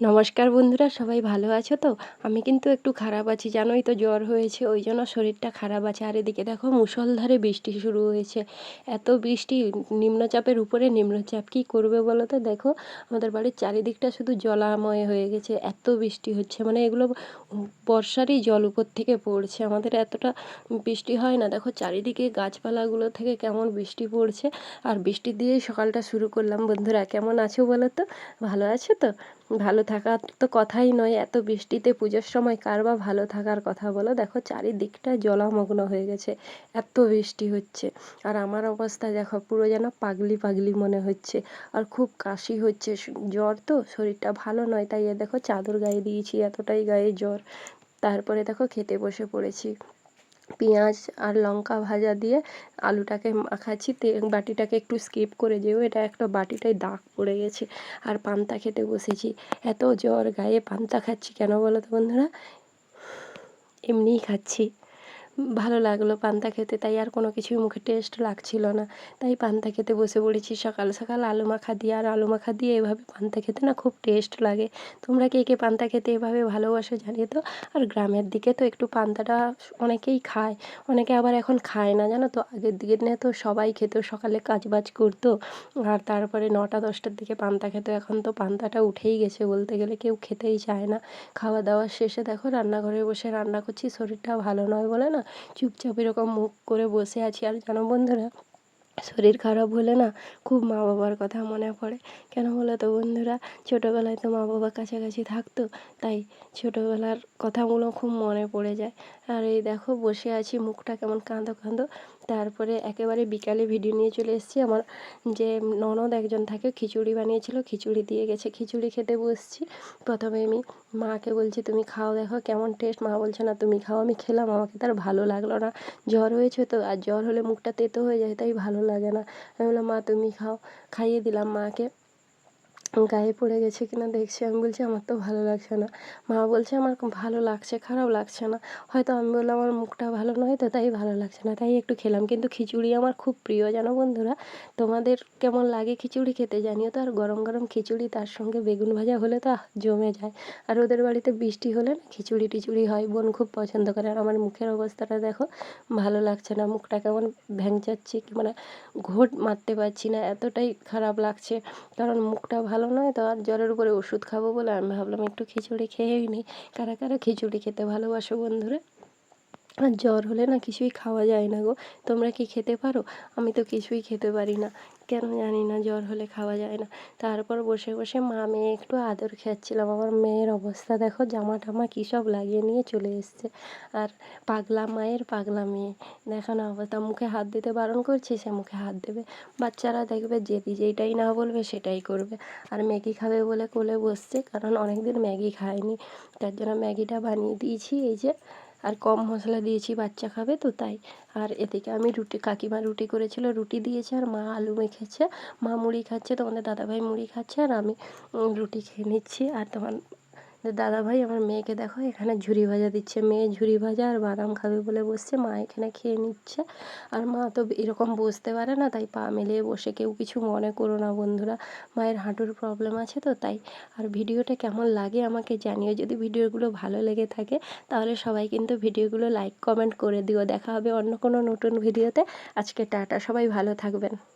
নমস্কার বন্ধুরা, সবাই ভালো আছো তো? আমি কিন্তু একটু খারাপ আছি, জানোই তো জ্বর হয়েছে, ওই জন্য শরীরটা খারাপ আছে। আর এদিকে দেখো, মুষলধারে বৃষ্টি শুরু হয়েছে। এত বৃষ্টি, নিম্নচাপের উপরে নিম্নচাপ, কী করবে বলো তো? দেখো, আমাদের বাড়ির চারিদিকটা শুধু জলাময় হয়ে গেছে, এত বৃষ্টি হচ্ছে। মানে এগুলো বর্ষারই জল উপর থেকে পড়ছে, আমাদের এতটা বৃষ্টি হয় না। দেখো, চারিদিকে গাছপালাগুলো থেকে কেমন বৃষ্টি পড়ছে। আর বৃষ্টি দিয়েই সকালটা শুরু করলাম, বন্ধুরা। কেমন আছো বলো তো? ভালো আছো তো? ভালো থাকার তো কথাই নয়, এত বৃষ্টিতে পুজোর সময় কার বা ভালো থাকার কথা বলো? দেখো চারিদিকটা জলমগ্ন হয়ে গেছে, এত বৃষ্টি হচ্ছে। আর আমার অবস্থা দেখো পুরো যেন পাগলি পাগলি মনে হচ্ছে। আর খুব কাশি হচ্ছে জ্বর তো শরীরটা ভালো নয়, তাই এ দেখো চাদর গায়ে দিয়েছি, এতটাই গায়ে জ্বর। তারপরে দেখো খেতে বসে পড়েছি। পেঁয়াজ আর লঙ্কা ভাজা দিয়ে আলুটাকে মাখাচ্ছি। তে বাটিটাকে একটু স্কিপ করে যেও, এটা একটা বাটিটায় দাগ পড়ে গেছে আর পান্তা খেতে বসেছি। এত জ্বর গায়ে, পান্তা খাচ্ছি কেন বলো তো বন্ধুরা? এমনিই খাচ্ছি। ভালো লাগল পান্তা খেতে, তাই আর কোনো কিছুই মুখে টেস্ট লাগছিল না। তাই পান্তা খেতে বসে পড়েছি সকাল সকাল আলু মাখা দিয়ে, আর আলু মাখা দিয়ে এভাবে পান্তা খেতে না খুব টেস্ট লাগে। তোমরা কে কে পান্তা খেতে এভাবে ভালোবাসো জানিয়ে তো আর গ্রামের দিকে তো একটু পান্তাটা অনেকেই খায়, অনেকে আবার এখন খায় না জানো তো? আগের দিকে দিনে তো সবাই খেত, সকালে কাজবাজ করতো, আর তারপরে নটা দশটার দিকে পান্তা খেত। এখন তো পান্তাটা উঠেই গেছে বলতে গেলে, কেউ খেতেই চায় না। খাওয়া দাওয়ার শেষে দেখো রান্নাঘরে বসে রান্না করছি শরীরটা ভালো নয় বলে না? চুপচাপ এরকম মুখ করে বসে আছি। আর জানো বন্ধুরা শরীর খারাপ হলে না খুব মা বাবার কথা মনে পড়ে। কেন বলো তো বন্ধুরা? ছোটোবেলায় তো মা বাবা কাছাকাছি থাকতো, তাই ছোটোবেলার কথাগুলো খুব মনে পড়ে যায়। আর এই দেখো, বসে আছি, মুখটা কেমন কাঁদো কাঁদো। তারপরে একেবারে বিকালে ভিডিও নিয়ে চলে এসেছি। আমার যে ননদ একজন থাকে, খিচুড়ি বানিয়েছিল, খিচুড়ি দিয়ে গেছে। খিচুড়ি খেতে বসছি। প্রথমে আমি মাকে বলছি, তুমি খাও, দেখো কেমন টেস্ট মা বলছে, না, তুমি খাও, আমি খেলাম, আমাকে তার ভালো লাগল না। জ্বর হয়েছে তো, আর জ্বর হলে মুখটা তেতো হয়ে যায়, তাই ভালো লাগে না। আমি বললাম মা তুমি খাও। খাইয়ে দিলাম মাকে। গায়ে পড়ে গেছে কিনা দেখছি। আমি বলছি, আমার তো ভালো লাগছে না। মা বলছে, আমার ভালো লাগছে, খারাপ লাগছে না। হয়তো আমি বললাম, আমার মুখটা ভালো নয় তো, তাই ভালো লাগছে না। তাই একটু খেলাম। কিন্তু খিচুড়ি আমার খুব প্রিয়, জানো বন্ধুরা? তোমাদের কেমন লাগে খিচুড়ি খেতে জানিও তো? আর গরম গরম খিচুড়ি, তার সঙ্গে বেগুন ভাজা হলে তো জমে যায়। আর ওদের বাড়িতে বৃষ্টি হলে না খিচুড়ি টিচুড়ি হয়, বোন খুব পছন্দ করে। আর আমার মুখের অবস্থাটা দেখো, ভালো লাগছে না। মুখটা কেমন ভ্যাংচাচ্ছি মানে ঘোট মারতে পারছি না, এতটাই খারাপ লাগছে। কারণ মুখটা ভালো ভালো নয়, তো আর জ্বরের উপরে ওষুধ খাব বলে আমি ভাবলাম একটু খিচুড়ি খেয়েই নিই কারা কারা খিচুড়ি খেতে ভালোবাসো বন্ধুরা? আর জ্বর হলে না কিছুই খাওয়া যায় না গো। তোমরা কি খেতে পারো? আমি তো কিছুই খেতে পারি না। কেন জানি না জ্বর হলে খাওয়া যায় না। তারপর বসে বসে মা, মেয়ে একটু আদর খাচ্ছিলাম। আমার মেয়ের অবস্থা দেখো জামা টামা কী সব লাগিয়ে নিয়ে চলে এসছে। আর পাগলা মায়ের পাগলা মেয়ে। দেখো না অবস্থা, মুখে হাত দিতে বারণ করছি, সে মুখে হাত দেবে। বাচ্চারা দেখবে যেদি যেইটাই না বলবে সেটাই করবে। আর ম্যাগি খাবে বলে কোলে বসছে, কারণ অনেক দিন ম্যাগি খায়নি। তার জন্য ম্যাগিটা বানিয়ে দিয়েছি, এই যে আর কম মশলা দিয়েছি, বাচ্চা খাবে তো তাই। আর এদিকে আমি রুটি, কাকিমা রুটি করেছিল, রুটি দিয়েছে আর মা আলু মেখেছে। মা মুড়ি খাচ্ছে তোমাদের দাদাভাই মুড়ি খাচ্ছে আর আমি রুটি খেয়ে নিচ্ছি। আর তোমার দাদাভাই, আমার মেয়েকে দেখো, এখানে ঝুরি ভাজা দিচ্ছে। মেয়ে ঝুরি ভাজা আর বাদাম খাবে বলে বসছে। মা এখানে খেয়ে নিচ্ছে। আর মা তো এরকম বসতে পারে না, তাই পা মেলিয়ে বসে। কেউ কিছু মনে করো না বন্ধুরা। মায়ের হাঁটুর প্রবলেম আছে তো, তাই। আর ভিডিওটা কেমন লাগে আমাকে জানিও। যদি ভিডিওগুলো ভালো লেগে থাকে, তাহলে সবাই কিন্তু ভিডিওগুলো লাইক কমেন্ট করে দিও। দেখা হবে অন্য কোনো নতুন ভিডিওতে। আজকে টাটা, সবাই ভালো থাকবেন।